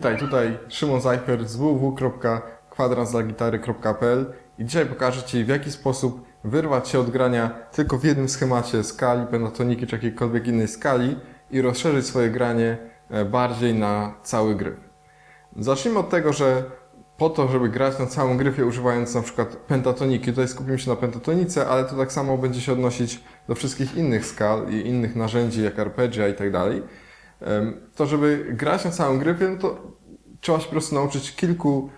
Witaj, tutaj Szymon Zajcher z www.kwadransdlagitary.pl i dzisiaj pokażę Ci w jaki sposób wyrwać się od grania tylko w jednym schemacie skali, pentatoniki czy jakiejkolwiek innej skali i rozszerzyć swoje granie e, bardziej na cały gryf. Zacznijmy od tego, że po to, żeby grać na całym gryfie używając na przykład pentatoniki, tutaj skupimy się na pentatonice, ale to tak samo będzie się odnosić do wszystkich innych skal i innych narzędzi jak arpegia i tak dalej. To żeby grać na całym gryfie, no to trzeba się po prostu nauczyć kilku,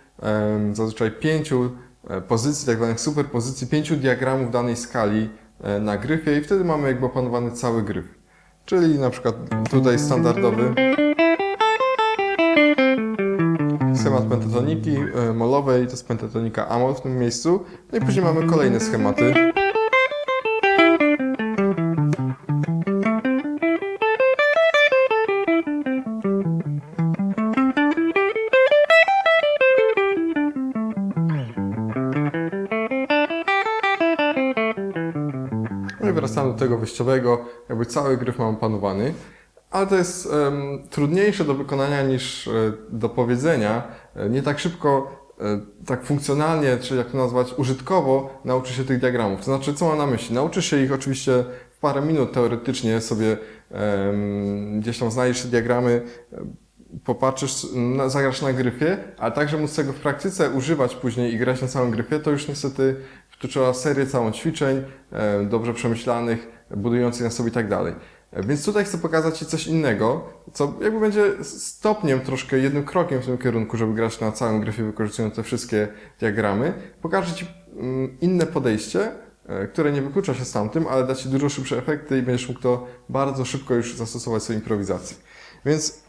zazwyczaj pięciu e, pozycji, tak zwanych superpozycji, pięciu diagramów danej skali e, na gryfie i wtedy mamy jakby opanowany cały gryf. Czyli na przykład tutaj standardowy schemat pentatoniki e, molowej, to jest pentatonika amol w tym miejscu. No i później mamy kolejne schematy. I wracamy do tego wyjściowego, jakby cały gryf mam opanowany. Ale to jest em, trudniejsze do wykonania niż e, do powiedzenia. E, nie tak szybko, e, tak funkcjonalnie, czy jak to nazwać, użytkowo nauczy się tych diagramów. To znaczy, co mam na myśli? Nauczysz się ich oczywiście w parę minut teoretycznie sobie gdzieś tam znajdziesz te diagramy, popatrzysz, na, zagrasz na gryfie, ale tak, żeby móc tego w praktyce używać później i grać na całym gryfie, to już niestety trzeba serię całą ćwiczeń, e, dobrze przemyślanych, budujących na sobie i tak dalej. E, Więc tutaj chcę pokazać Ci coś innego, co jakby będzie stopniem, troszkę jednym krokiem w tym kierunku, żeby grać na całym gryfie wykorzystując te wszystkie diagramy. Pokażę Ci mm, inne podejście, e, które nie wyklucza się z tamtym, ale da Ci dużo szybsze efekty i będziesz mógł to bardzo szybko już zastosować w swojej improwizacji. Więc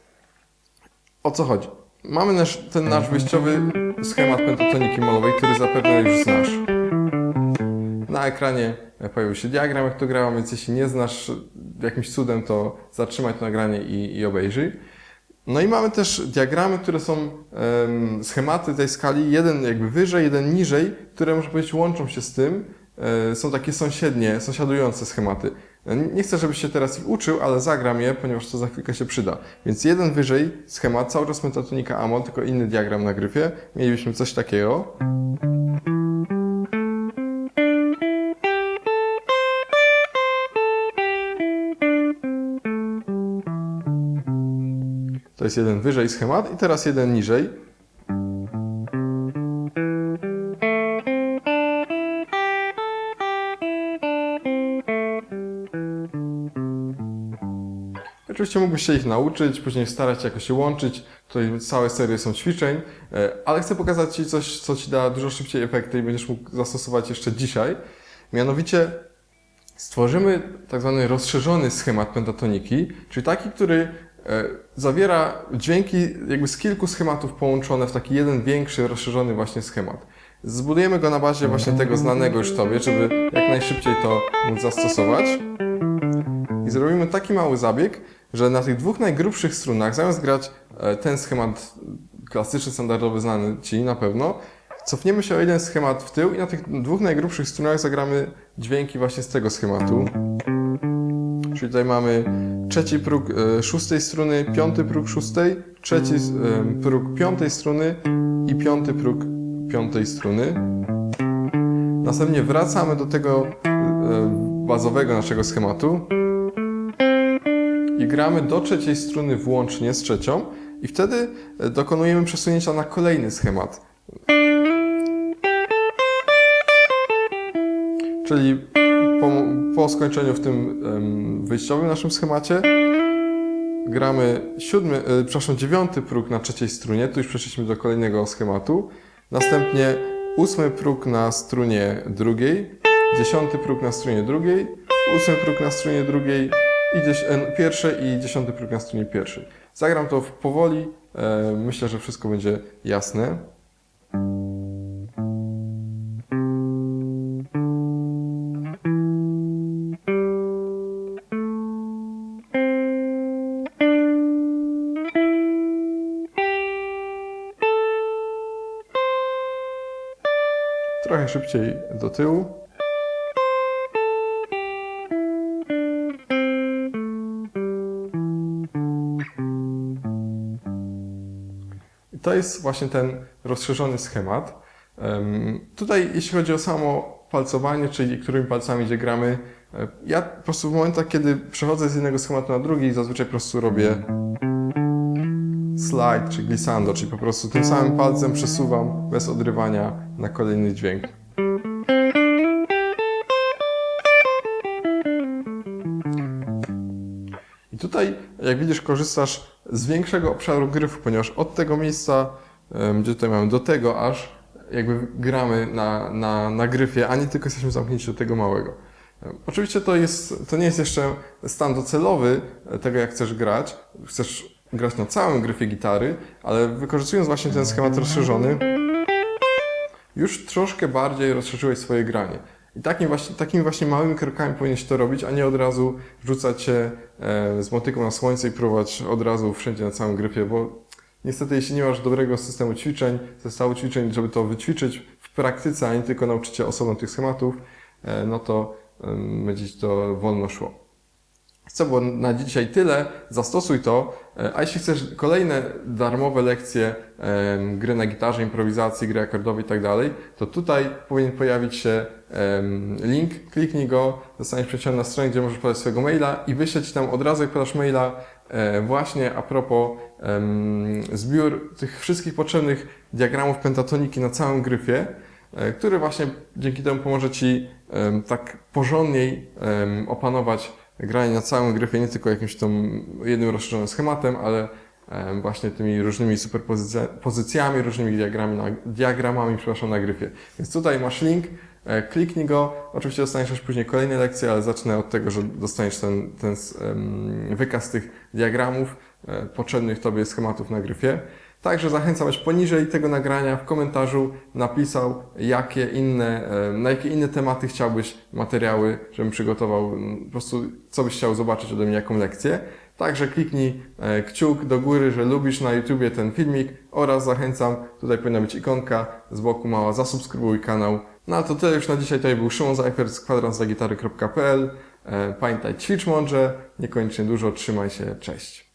o co chodzi? Mamy nasz, ten nasz wyjściowy schemat pentatoniki molowej, który zapewne już znasz. Na ekranie pojawił się diagram, jak to grałem, więc jeśli nie znasz jakimś cudem, to zatrzymaj to nagranie i, i obejrzyj. No i mamy też diagramy, które są em, schematy tej skali, jeden jakby wyżej, jeden niżej, które można powiedzieć łączą się z tym. E, są takie sąsiednie, sąsiadujące schematy. Nie chcę, żebyś się teraz ich uczył, ale zagram je, ponieważ to za chwilkę się przyda. Więc jeden wyżej schemat, cały czas metatonika Amon, tylko inny diagram na gryfie. Mielibyśmy coś takiego. To jest jeden wyżej schemat i teraz jeden niżej. Oczywiście mógłbyś się ich nauczyć, później starać się jakoś łączyć. Tutaj całe serie są ćwiczeń, e, ale chcę pokazać Ci coś, co Ci da dużo szybciej efekty i będziesz mógł zastosować jeszcze dzisiaj. Mianowicie stworzymy tak zwany rozszerzony schemat pentatoniki, czyli taki, który zawiera dźwięki jakby z kilku schematów połączone w taki jeden większy, rozszerzony właśnie schemat. Zbudujemy go na bazie właśnie tego znanego już Tobie, żeby jak najszybciej to móc zastosować. I zrobimy taki mały zabieg, że na tych dwóch najgrubszych strunach, zamiast grać e, ten schemat klasyczny, standardowy, znany Ci na pewno, cofniemy się o jeden schemat w tył i na tych dwóch najgrubszych strunach zagramy dźwięki właśnie z tego schematu. Czyli tutaj mamy trzeci próg e, szóstej struny, piąty próg szóstej, trzeci e, próg piątej struny i piąty próg piątej struny. Następnie wracamy do tego e, bazowego naszego schematu i gramy do trzeciej struny włącznie z trzecią i wtedy dokonujemy przesunięcia na kolejny schemat. Czyli po, po skończeniu w tym wyjściowym naszym schemacie gramy siódmy, e, przepraszam, dziewiąty próg na trzeciej strunie, tu już przeszliśmy do kolejnego schematu. Następnie ósmy próg na strunie drugiej, dziesiąty próg na strunie drugiej, ósmy próg na strunie drugiej i e, pierwszy i dziesiąty próg na strunie pierwszej. Zagram to powoli, e, myślę, że wszystko będzie jasne. Trochę szybciej do tyłu. to jest właśnie ten rozszerzony schemat. Em, Tutaj, jeśli chodzi o samo palcowanie, czyli którymi palcami gdzie gramy, e, ja po prostu w momentach, kiedy przechodzę z jednego schematu na drugi, zazwyczaj po prostu robię slide czy glissando, czyli po prostu tym samym palcem przesuwam bez odrywania na kolejny dźwięk. I tutaj, jak widzisz, korzystasz z większego obszaru gryfu, ponieważ od tego miejsca, gdzie tutaj mamy, do tego aż jakby gramy na, na, na gryfie, a nie tylko jesteśmy zamknięci do tego małego. Oczywiście to, jest, to nie jest jeszcze stan docelowy e, tego, jak chcesz grać. Chcesz grać na całym gryfie gitary, ale wykorzystując właśnie ten schemat rozszerzony, już troszkę bardziej rozszerzyłeś swoje granie. I takim właśnie, takimi właśnie małymi krokami powinieneś to robić, a nie od razu rzucać się e, z motyką na słońce i próbować od razu wszędzie na całym gryfie, bo niestety jeśli nie masz dobrego systemu ćwiczeń, zestawu ćwiczeń, żeby to wyćwiczyć w praktyce, a nie tylko nauczyć się osobno tych schematów, e, no to będzie ci to wolno szło. Co było na dzisiaj tyle, zastosuj to. E, A jeśli chcesz kolejne darmowe lekcje gry na gitarze, improwizacji, gry akordowej i tak dalej, to tutaj powinien pojawić się link, kliknij go, zostaniesz przeciągnięty na stronie, gdzie możesz podać swojego maila i wyślę Ci tam od razu, jak podasz maila, e, właśnie a propos zbiór tych wszystkich potrzebnych diagramów pentatoniki na całym gryfie, e, który właśnie dzięki temu pomoże Ci tak porządniej opanować granie na całym gryfie, nie tylko jakimś tam jednym rozszerzonym schematem, ale właśnie tymi różnymi superpozycjami, różnymi diagramami na, diagramami przepraszam, na gryfie. Więc tutaj masz link, e, kliknij go. Oczywiście dostaniesz później kolejne lekcje, ale zacznę od tego, że dostaniesz ten, ten wykaz tych diagramów, e, potrzebnych Tobie schematów na gryfie. Także zachęcam, abyś poniżej tego nagrania w komentarzu napisał, jakie inne, na jakie inne tematy chciałbyś materiały, żebym przygotował, po prostu co byś chciał zobaczyć ode mnie, jaką lekcję. Także kliknij e, kciuk do góry, że lubisz na YouTubie ten filmik oraz zachęcam, tutaj powinna być ikonka z boku mała, zasubskrybuj kanał. No a to tyle już na dzisiaj, tutaj był Szymon Zajfer z kwadransdagitary.pl. E, Pamiętaj, ćwicz mądrze, niekoniecznie dużo, trzymaj się, cześć.